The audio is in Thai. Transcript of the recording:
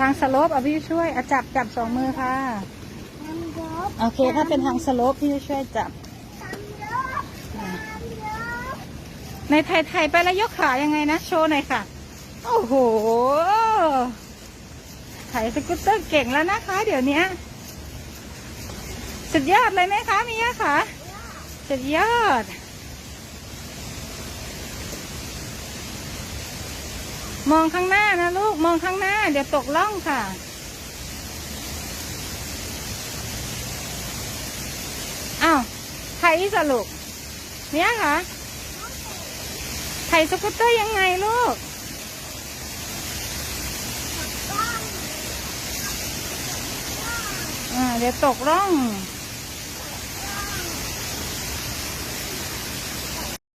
ทางสโลปอะพี่ช่วยอะจับจับสองมือค่ะ ทำยกโอเคถ้าเป็นทางสโลปพี่ช่วยจับ ทำยกทำยกในไทยไทยไปแล้วยกขายังไงนะโชว์หน่อยค่ะ โอ้โหไถสกูตเตอร์เก่งแล้วนะคะ เดี๋ยวนี้สุดยอดเลยไหมคะมียะคะสุดยอด มองข้างหน้านะลูกมอง ข้างหน้า เดี๋ยวตกล่องค่ะ อ้าวไทยสรุปเนี่ยค่ะไถสกูตเตอร์ยังไงลูก อ่า เดี๋ยวตกร่อง